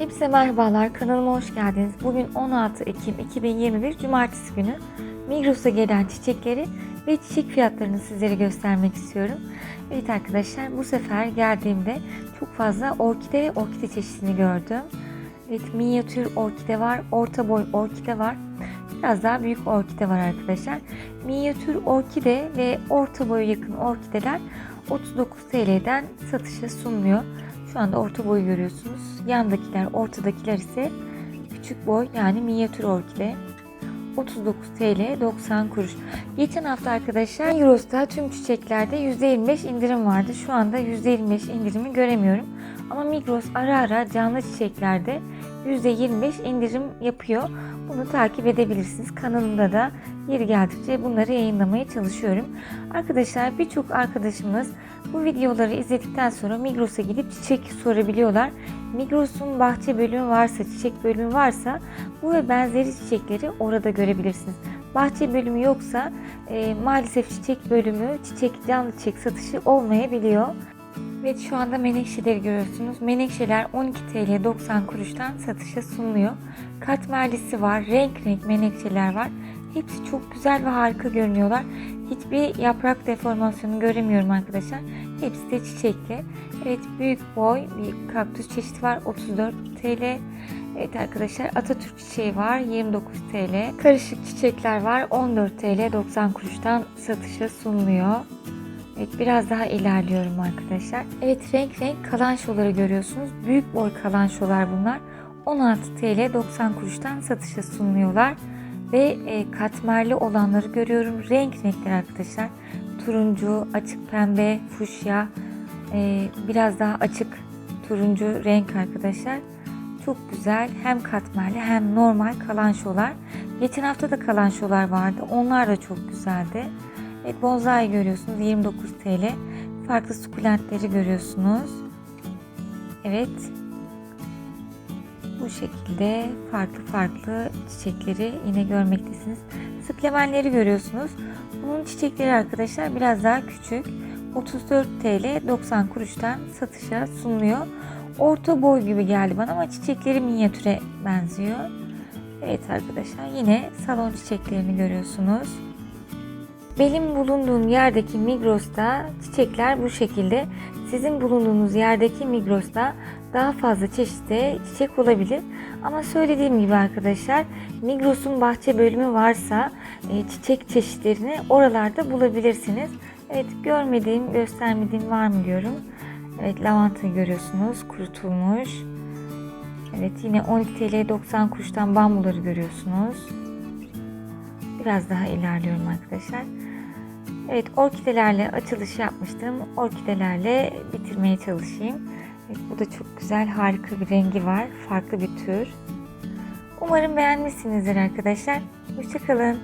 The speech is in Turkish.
Hepsi merhabalar, kanalıma hoş geldiniz. Bugün 16 Ekim 2021 Cumartesi günü Migros'a gelen çiçekleri ve çiçek fiyatlarını sizlere göstermek istiyorum. Evet arkadaşlar bu sefer geldiğimde çok fazla orkide ve orkide çeşidini gördüm. Evet minyatür orkide var, orta boy orkide var. Biraz daha büyük orkide var arkadaşlar. Minyatür orkide ve orta boyu yakın orkideler 39 TL'den satışa sunuluyor. Şu anda orta boyu görüyorsunuz. Yandakiler, ortadakiler ise küçük boy yani minyatür orkide. 39 TL 90 kuruş. Geçen hafta arkadaşlar Euros'ta tüm çiçeklerde %25 indirim vardı. Şu anda %25 indirimi göremiyorum. Ama Migros ara ara canlı çiçeklerde %25 indirim yapıyor. Bunu takip edebilirsiniz. Kanalımda da yeri geldikçe bunları yayınlamaya çalışıyorum. Arkadaşlar birçok arkadaşımız bu videoları izledikten sonra Migros'a gidip çiçek sorabiliyorlar. Migros'un bahçe bölümü varsa, çiçek bölümü varsa bu ve benzeri çiçekleri orada görebilirsiniz. Bahçe bölümü yoksa e, maalesef çiçek bölümü, çiçek canlı çiçek satışı olmayabiliyor. Evet şu anda menekşeleri görüyorsunuz. Menekşeler 12 TL 90 kuruştan satışa sunuluyor. Katmerlisi var, renk renk menekşeler var. Hepsi çok güzel ve harika görünüyorlar. Hiçbir yaprak deformasyonu göremiyorum arkadaşlar. Hepsi de çiçekli. Evet büyük boy bir kaktüs çeşidi var 34 TL. Evet arkadaşlar Atatürk çiçeği var 29 TL. Karışık çiçekler var 14 TL 90 kuruştan satışa sunuluyor. Evet biraz daha ilerliyorum arkadaşlar. Evet renk renk kalançoları görüyorsunuz. Büyük boy kalançolar bunlar. 16 TL 90 kuruştan satışa sunuluyorlar. Ve e, katmerli olanları görüyorum. Renk renkler arkadaşlar. Turuncu, açık pembe, fuşya, e, biraz daha açık turuncu renk arkadaşlar. Çok güzel. Hem katmerli hem normal kalançolar. Geçen hafta da kalançolar vardı. Onlar da çok güzeldi. Evet bonsai görüyorsunuz 29 TL. Farklı sukulentleri görüyorsunuz. Evet. Bu şekilde farklı farklı çiçekleri yine görmektesiniz. Sıklemenleri görüyorsunuz. Bunun çiçekleri arkadaşlar biraz daha küçük. 34 TL 90 kuruştan satışa sunuluyor. Orta boy gibi geldi bana ama çiçekleri minyatüre benziyor. Evet arkadaşlar yine salon çiçeklerini görüyorsunuz. Benim bulunduğum yerdeki Migros'ta çiçekler bu şekilde. Sizin bulunduğunuz yerdeki Migros'ta daha fazla çeşitte çiçek olabilir. Ama söylediğim gibi arkadaşlar Migros'un bahçe bölümü varsa e, çiçek çeşitlerini oralarda bulabilirsiniz. Evet görmediğim, göstermediğim var mı diyorum. Evet lavantayı görüyorsunuz kurutulmuş. Evet yine 12 TL 90 kuruştan bambuları görüyorsunuz. Biraz daha ilerliyorum arkadaşlar. Evet orkidelerle açılış yapmıştım. Orkidelerle bitirmeye çalışayım. Evet, bu da çok güzel harika bir rengi var. Farklı bir tür. Umarım beğenmişsinizdir arkadaşlar. Hoşçakalın.